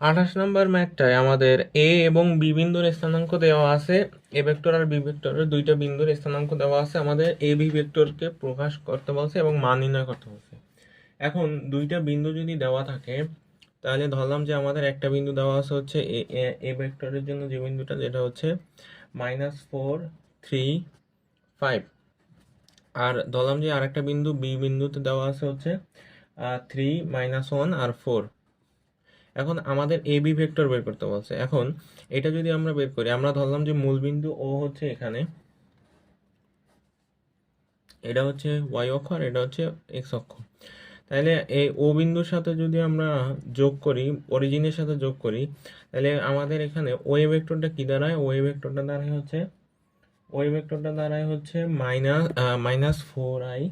আঠাশ নম্বর ম্যাথটায় আমাদের এ এবং বি বিন্দুর স্থানাঙ্ক দেওয়া আছে। এ ভেক্টর আর বি ভেক্টরের দুইটা বিন্দুর স্থানাঙ্ক দেওয়া আছে। আমাদের এ বি ভেক্টরকে প্রকাশ করতে বলছে এবং মান নির্ণয় করতে বলছে। এখন দুইটা বিন্দু যদি দেওয়া থাকে, তাহলে ধরলাম যে আমাদের একটা বিন্দু দেওয়া আছে হচ্ছে এ ভেক্টরের জন্য যে বিন্দুটা, যেটা হচ্ছে মাইনাস ফোর থ্রি ফাইভ আর ধরলাম যে আরেকটা বিন্দু বি বিন্দুতে দেওয়া আছে হচ্ছে থ্রি মাইনাস ওয়ান আর ফোর এখন আমাদের এ বি ভেক্টর বের করতে বলছে। এখন এটা যদি আমরা বের করি, আমরা ধরলাম যে মূল বিন্দু ও হচ্ছে এখানে। এটা হচ্ছে ওয়াই অক্ষ আর এটা হচ্ছে এক্স অক্ষ। তাহলে এই ও বিন্দুর সাথে যদি আমরা যোগ করি অরিজিনের সাথে যোগ করি, তাহলে আমাদের এখানে ওয়ে ভেক্টরটা কি দাঁড়ায়? ওয়ে ভেক্টরটা দাঁড়ায় হচ্ছে ওয়ে ভেক্টরটা দাঁড়ায় হচ্ছে minus minus four I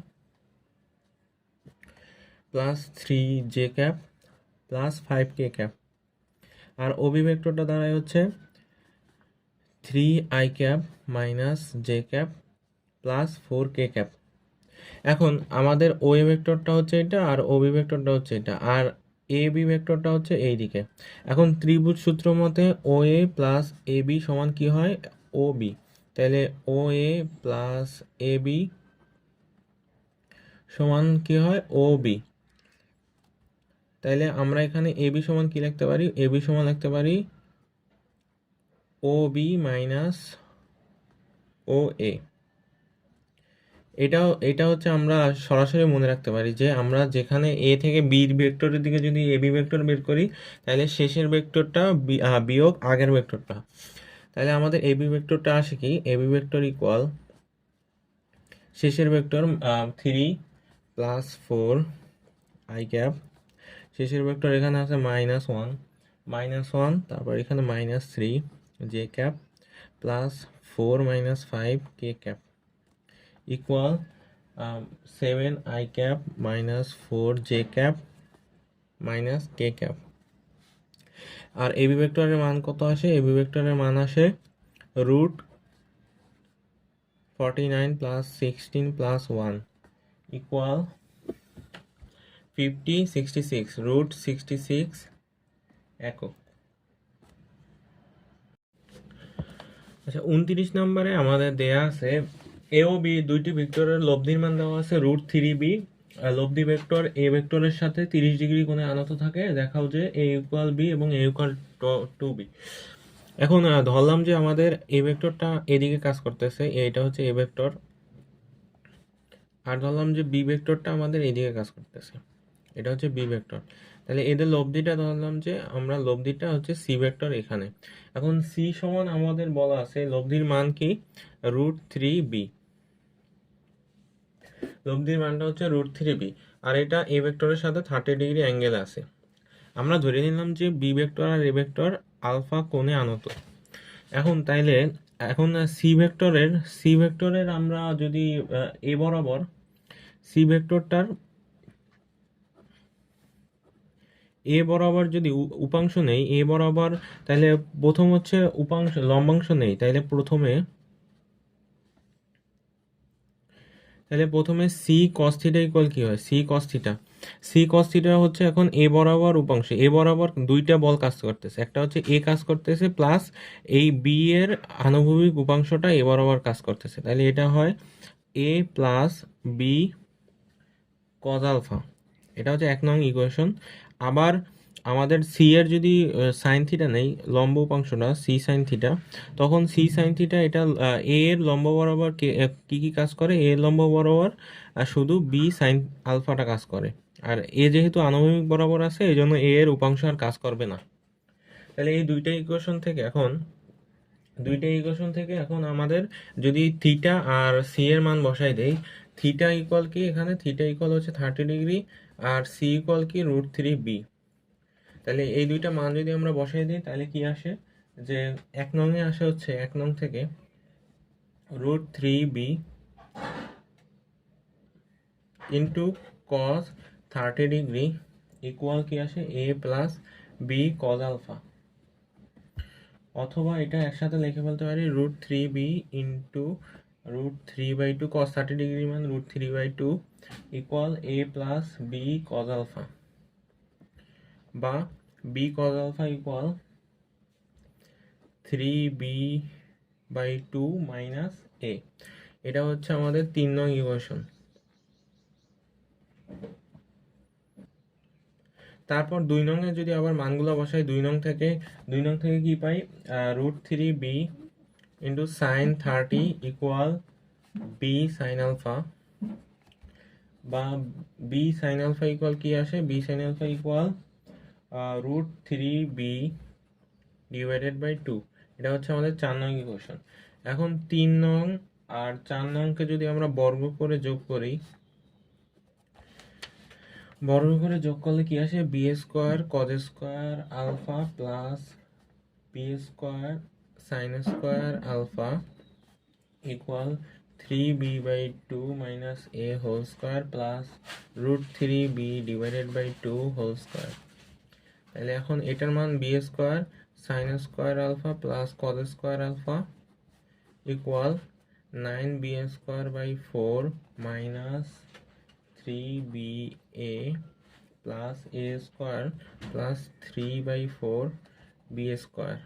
plus three J cap plus five K cap. R OB ভেক্টরটা দাঁড়ায় হচ্ছে three I cap minus J cap plus four K cap. এখন আমাদের ও এ ভেক্টরটা হচ্ছে এটা আর ও বি ভেক্টরটা হচ্ছে এটা, আর এ বি ভেক্টরটা হচ্ছে এই দিকে। এখন ত্রিভুজ সূত্র মতে ও এ প্লাস এ বি সমান কি হয়? O B. তাহলে O A plus A B সমান কি হয়? O B. তাইলে আমরা এখানে এ বি সমান কি লিখতে পারি? এ বি সমান লিখতে পারি ও বি মাইনাস ও এ। এটাও, এটা হচ্ছে আমরা সরাসরি মনে রাখতে পারি যে আমরা যেখানে এ থেকে বি ভেক্টরের দিকে যদি এ বি ভেক্টর বের করি তাহলে শেষের ভেক্টরটা বিয়োগ আগের ভেক্টরটা। তাহলে আমাদের এ বি ভেক্টরটা আসে কি? এ বি ভেক্টর ইকুয়াল শেষের vector three plus four I cap শেষের ভেক্টর এখানে আছে মাইনাস ওয়ান মাইনাস ওয়ান তারপর এখানে minus three J cap plus four minus five K cap equal seven I cap minus four J cap minus K cap R AB ভেক্টরের মান কত আসে? AB ভেক্টরের মান আসে root forty nine plus sixteen plus one equal fifty sixty six root sixty six একক। আচ্ছা উনত্রিশ নম্বরে আমাদের দেয়া আছে এ বি দুইটি ভেক্টরের লব্ধির মান দেওয়া আছে রুট থ্রি বি লব্ধি ভেক্টর এ ভেক্টরের সাথে তিরিশ ডিগ্রি কোণে আনত থাকে, দেখাও যে এ ইকুয়াল বি এবং এ ইকুয়াল টু বি এখন ধরলাম যে আমাদের এ ভেক্টরটা এদিকে কাজ করতেছে এটা হচ্ছে এ ভেক্টর। আর ধরলাম যে বি ভেক্টরটা আমাদের এদিকে কাজ করতেছে। এটা হচ্ছে বি ভেক্টর তাহলে এদের লব্ধিটা ধরলাম যে আমরা লব্ধিটা হচ্ছে সি ভেক্টর এখানে। এখন সি সমান আমাদের বলা আছে, লব্ধির মান কি? রুট থ্রি বি লব্ধির মানটা হচ্ছে রুট থ্রি বি আর এটা এ ভেক্টরের সাথে থার্টি ডিগ্রি অ্যাঙ্গেল আছে। আমরা ধরে নিলাম যে বি ভেক্টর আর এ ভেক্টর আলফা কোণে আনত। এখন তাইলে, এখন সি ভেক্টরের সি ভেক্টরের আমরা যদি এ বরাবর সি ভেক্টরটার এ বরাবর যদি উপাংশ নেই, এ বরাবর তাহলে প্রথম হচ্ছে উপাংশ, লম্বাংশ নেই তাহলে প্রথমে তাহলে প্রথমে সি কস থিটা ইকুয়াল কি হয়? C cos theta C cos theta হচ্ছে এখন এ বরাবর উপাংশ। এ বরাবর দুইটা বল কাজ করতেছে। একটা হচ্ছে এ কাজ করতেছে প্লাস এই বি এর আনুভূমিক উপাংশটা এ বরাবর কাজ করতেছে। তাহলে এটা হয় A plus B cos alpha এটা হচ্ছে এক নং ইকুয়েশন আবার আমাদের সি এর যদি সাইন থিটা নেই, লম্ব উপাংশটা সি সাইন থিটা তখন সি সাইন থিটা এটা এ এর লম্ব বরাবর কে- কি কাজ করে? এ লম্ব বরাবর শুধু বি সাইন আলফাটা কাজ করে। আর এ যেহেতু আনুভূমিক বরাবর আছে এই জন্য এ এর উপাংশ আর কাজ করবে না। তাহলে এই দুইটা ইকুয়েশন থেকে এখন, দুইটা ইকুয়েশন থেকে এখন আমাদের যদি থিটা আর সি এর মান বসাই দেই থিটা ইকুয়াল কি? এখানে থিটা ইকুয়াল হচ্ছে থার্টি ডিগ্রি আর সি ইকুয়াল কি রুট থ্রি বি তাহলে এই দুইটা মান যদি আমরা বসাই দিই, তাহলে কি আসে? যে এক নং এ আসে হচ্ছে এক নং থেকে root three B into cos thirty degree equal কি আসে? A plus B cos alpha অথবা এটা একসাথে লিখে ফেলতে পারি root three B into root three by two cos thirty degree মান root three by two equal A plus B cos alpha বা cos alpha equal three B by two minus A এটা হচ্ছে আমাদের তিন নং ইকুয়েশন তারপর দুই নংয়ে যদি আবার মানগুলো বসাই, দুই নং থেকে, দুই নং থেকে কি পাই? Root three B into sine thirty equal B sine alpha বা বি সাইন আলফা ইকুয়াল কি আসে? B sine alpha equal root three B divided by two এটা হচ্ছে আমাদের চার নং ইকুয়েশন এখন তিন নং আর চার নংকে যদি আমরা বর্গ করে যোগ করি, বর্গ করে যোগ করলে কি আসে? B square cos square alpha plus B square sine square alpha equal three B by two minus A whole square plus root three B divided by two whole square তাহলে এখন এটার মান B square sine square alpha plus cos square alpha equal nine B square by four minus three B A plus A square plus three by four B square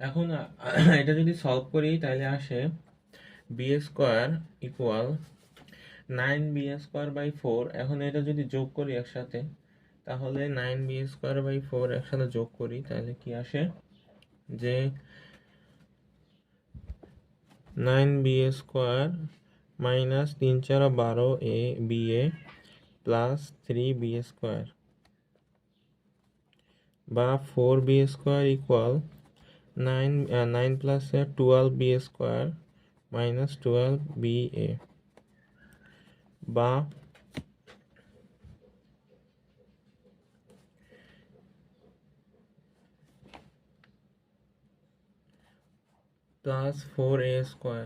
এখন এটা যদি solve করি, তাহলে আসে B square equal nine B square by four এখন এটা যদি যোগ করি একসাথে, তাহলে nine B square by four একসাথে যোগ করি, তাহলে কি আসে? যে নাইন বি স্কোয়ার মাইনাস তিন চার বারো A B A plus three B square বা four B square equal nine nine plus twelve B square minus twelve B A বা প্লাস ফোর এ স্কোয়ার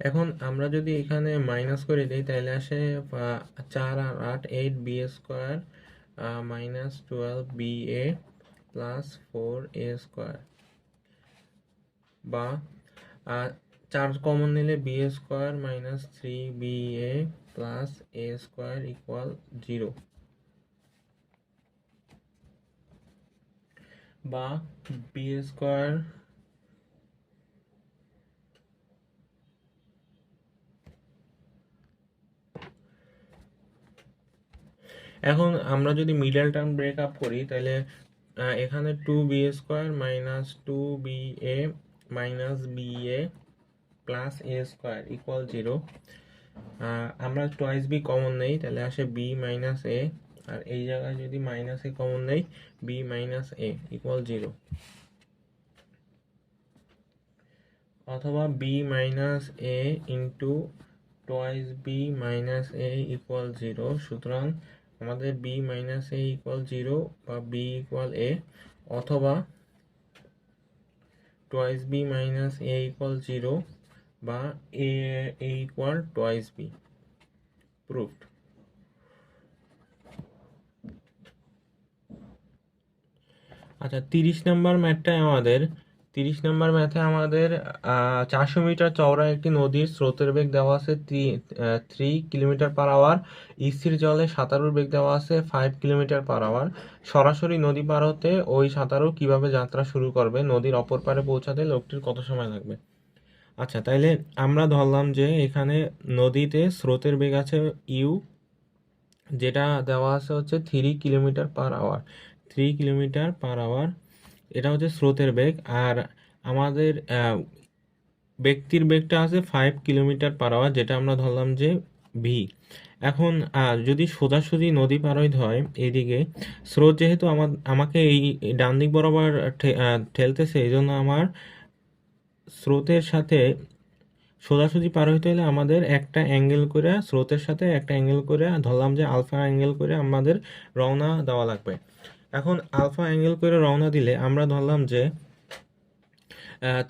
এখন আমরা যদি এখানে মাইনাস করে দিই, তাহলে আসে চার আর আট eight B A square minus twelve B A plus four A square বা চার কমন নিলে B A square minus three B A plus A square equal zero বা বি স্কোয়ার এখন আমরা যদি মিডল টার্ম ব্রেক আপ করি, তাহলে এখানে two B A square minus two B A minus B A plus A square equal zero আমরা twice B common নেই, তাহলে আসে বি মাইনাস এ আর এই জায়গায় যদি মাইনাস এ কমন নেই B minus A equal zero অথবা B minus A into twice B minus A equal zero সুতরাং আমাদের B minus A equal zero বা বি ইকুয়াল এ অথবা twice B minus A equal zero বা A equal twice B proved আচ্ছা তিরিশ number ম্যাথটায় আমাদের তিরিশ নম্বর ম্যাথে আমাদের চারশো মিটার চওড়া একটি নদীর স্রোতের বেগ দেওয়া আছে থ্রি কিলোমিটার পার আওয়ার। স্থির জলে সাঁতারুর বেগ দেওয়া আছে ফাইভ কিলোমিটার পার আওয়ার। সরাসরি নদী পার হতে ওই সাঁতারু কীভাবে যাত্রা শুরু করবে, নদীর অপর পারে পৌঁছাতে লোকটির কত সময় লাগবে? আচ্ছা তাইলে আমরা ধরলাম যে এখানে নদীতে স্রোতের বেগ আছে ইউ, যেটা দেওয়া আছে হচ্ছে three kilometre per hour. Three kilometre per hour এটা হচ্ছে স্রোতের বেগ, আর আমাদের ব্যক্তির বেগটা আছে ফাইভ কিলোমিটার পার আওয়ার যেটা আমরা ধরলাম যে ভি এখন যদি সোজাসুজি নদী পার হইতে হয় এইদিকে স্রোত যেহেতু আমার, আমাকে এই ডান দিক বরাবর ঠেলতেছে এই জন্য আমার স্রোতের সাথে সোজাসুজি পার হইতে হলে আমাদের একটা অ্যাঙ্গেল করে, স্রোতের সাথে একটা অ্যাঙ্গেল করে, ধরলাম যে আলফা অ্যাঙ্গেল করে আমাদের রওনা দেওয়া লাগবে। এখন আলফা অ্যাঙ্গেল করে রওনা দিলে আমরা ধরলাম যে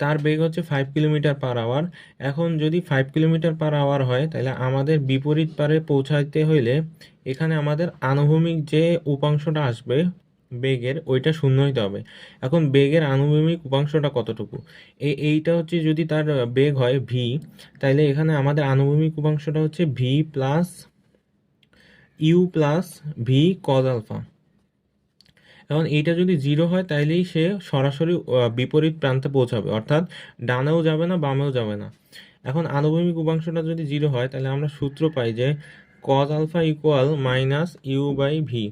তার বেগ হচ্ছে ফাইভ কিলোমিটার পার আওয়ার এখন যদি ফাইভ কিলোমিটার পার আওয়ার হয়, তাহলে আমাদের বিপরীত পারে পৌঁছাইতে হইলে এখানে আমাদের আনুভূমিক যে উপাংশটা আসবে, বেগের, ওইটা শূন্য হইতে হবে। এখন বেগের আনুভূমিক উপাংশটা কতটুকু? এই এইটা হচ্ছে যদি তার বেগ হয় ভি তাইলে এখানে আমাদের আনুভূমিক উপাংশটা হচ্ছে V plus U plus V cos alpha এখন এইটা যদি জিরো হয়, তাইলেই সে সরাসরি বিপরীত প্রান্তে পৌঁছাবে। অর্থাৎ ডানেও যাবে না, বামেও যাবে না। এখন আনুভূমিক উপাংশটা যদি জিরো হয়, তাহলে আমরা সূত্র পাই যে cos alpha equal minus U by V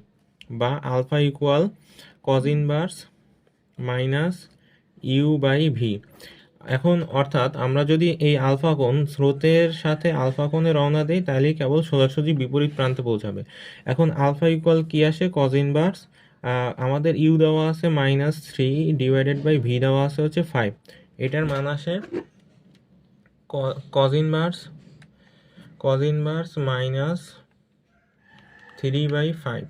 বা alpha equal cos inverse minus U by V এখন অর্থাৎ আমরা যদি এই আলফা কোণ স্রোতের সাথে আলফা কোণে রওনা দেই তাহলেই কেবল সোজাসুজি বিপরীত প্রান্তে পৌঁছাবে। এখন আলফা ইকুয়াল কী আসে? কজ ইনভার্স আমাদের ইউ দেওয়া আছে minus three divided by V দেওয়া আছে হচ্ছে ফাইভ এটার মান আসে cos inverse cos inverse minus three by five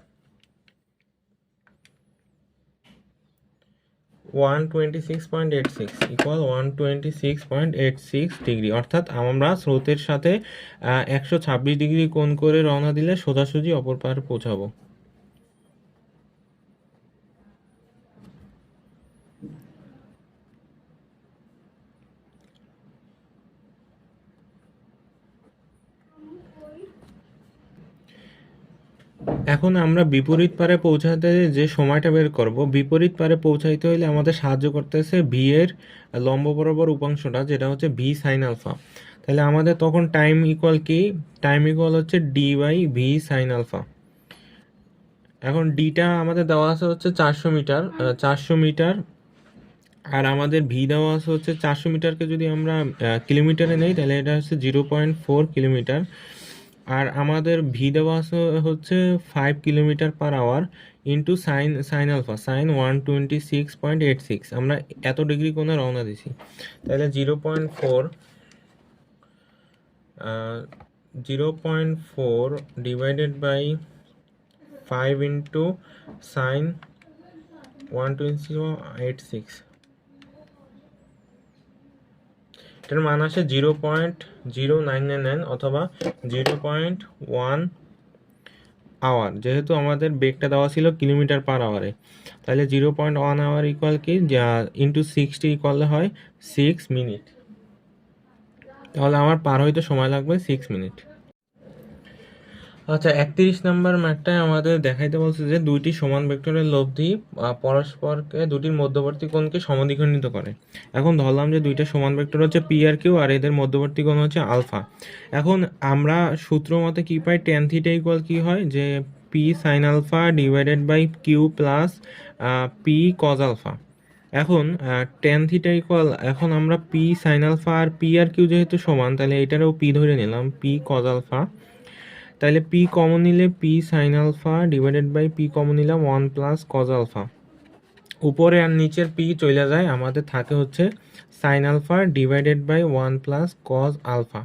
one twenty six point eight six equal one twenty six point eight six degree অর্থাৎ আমরা স্রোতের সাথে একশো ছাব্বিশ ডিগ্রি কোণ করে রওনা দিলে সোজাসুজি অপর পারে পৌঁছাবো। এখন আমরা বিপরীত পারে পৌঁছাতে যে সময়টা বের করব, বিপরীত পারে পৌঁছাইতে হলে আমাদের সাহায্য করতেছে ভি এর লম্ব বরাবর উপাংশটা, যেটা হচ্ছে ভি সাইন আলফা তাহলে আমাদের তখন টাইম ইকুয়াল কি? টাইম ইকুয়াল হচ্ছে D by V sine alpha এখন ডিটা আমাদের দেওয়া আছে হচ্ছে চারশো মিটার চারশো মিটার, আর আমাদের ভি দেওয়া আছে হচ্ছে চারশো মিটারকে যদি আমরা কিলোমিটারে নেই, তাহলে এটা হচ্ছে জিরো পয়েন্ট ফোর কিলোমিটার। আর আমাদের ভি দেওয়া হচ্ছে five kilometre per hour into sine sine alpha sine one twenty six point eight six আমরা এত ডিগ্রি কোণে রওনা দিছি। তাহলে zero point four zero point four divided by five into sine one twenty eight six এটার মান আসে zero point zero nine nine nine অথবা জিরো পয়েন্ট ওয়ান আওয়ার যেহেতু আমাদের বেগটা দেওয়া ছিল কিলোমিটার পার আওয়ারে তাহলে zero point one hour equal কি? যা ইন্টু সিক্সটি ইকুয়াল হয় সিক্স মিনিট তাহলে আমার পার হইতে সময় লাগবে সিক্স মিনিট আচ্ছা একত্রিশ নাম্বার ম্যাটটায় আমাদের দেখাইতে বলছে যে দুইটি সমান ভেক্টরের লব্ধি পরস্পরকে দুটির মধ্যবর্তী কোণকে সমদ্বিখণ্ডিত করে। এখন ধরলাম যে দুইটা সমান ভেক্টর হচ্ছে পি আর কিউ আর এদের মধ্যবর্তী কোণ হচ্ছে আলফা। এখন আমরা সূত্র মতে কি পাই? টেন থিটা ইকুয়াল কি হয়? যে P sine alpha divided by Q plus P cos alpha এখন টেন থিটা ইকুয়াল এখন আমরা পি সাইন আলফা আর পি আর কিউ যেহেতু সমান, তাহলে এটারও পি ধরে নিলাম পি কজ আলফা তাহলে পি কমন নিলে P sine alpha divided by P common নিলাম ওয়ান প্লাস কজ আলফা উপরে আর নিচের পি চলে যায়, আমাদের থাকে হচ্ছে sine alpha divided by one plus cos alpha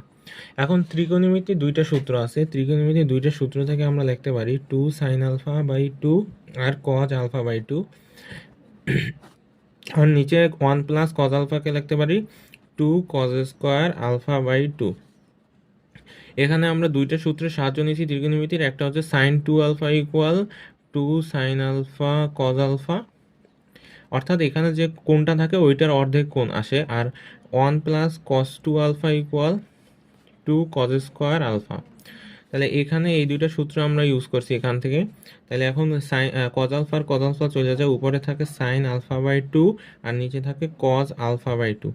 এখন ত্রিকোণমিতি দুইটা সূত্র আছে, ত্রিকোণমিতি দুইটা সূত্র থেকে আমরা লিখতে পারি two sine alpha by two R cos alpha by two আর নিচে ওয়ান প্লাস কজ আলফাকে লিখতে পারি two cos square alpha by two এখানে আমরা দুইটা সূত্রের সাহায্য নিয়েছি ত্রিকোণমিতির একটা হচ্ছে sine two alpha equal two sine alpha cos alpha অর্থাৎ এখানে যে কোণটা থাকে, ওইটার অর্ধেক কোণ আসে। আর one plus cos two alpha equal two cos square alpha তাহলে এখানে এই দুইটা সূত্র আমরা ইউজ করছি এখান থেকে। তাহলে এখন সাইন কজ আলফার কজ আলফা চলে যায় উপরে থাকে সাইন আলফা বাই টু আর নিচে থাকে কজ আলফা বাই টু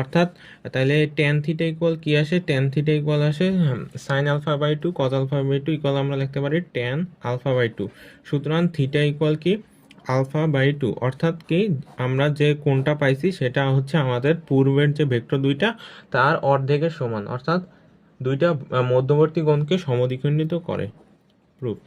অর্থাৎ তাহলে টেন থিটা ইকুয়াল কি আসে? টেন থিটা ইকুয়াল আসে sine alpha by two cos alpha by two equal আমরা লিখতে পারি টেন আলফা বাই টু সুতরাং থিটা ইকুয়াল কি? আলফা বাই টু অর্থাৎ কি? আমরা যে কোনটা পাইছি সেটা হচ্ছে আমাদের পূর্বের যে ভেক্টর দুইটা, তার অর্ধেকের সমান। অর্থাৎ দুইটা মধ্যবর্তী কোণকে সমদ্বিখণ্ডিত করে। প্রুফড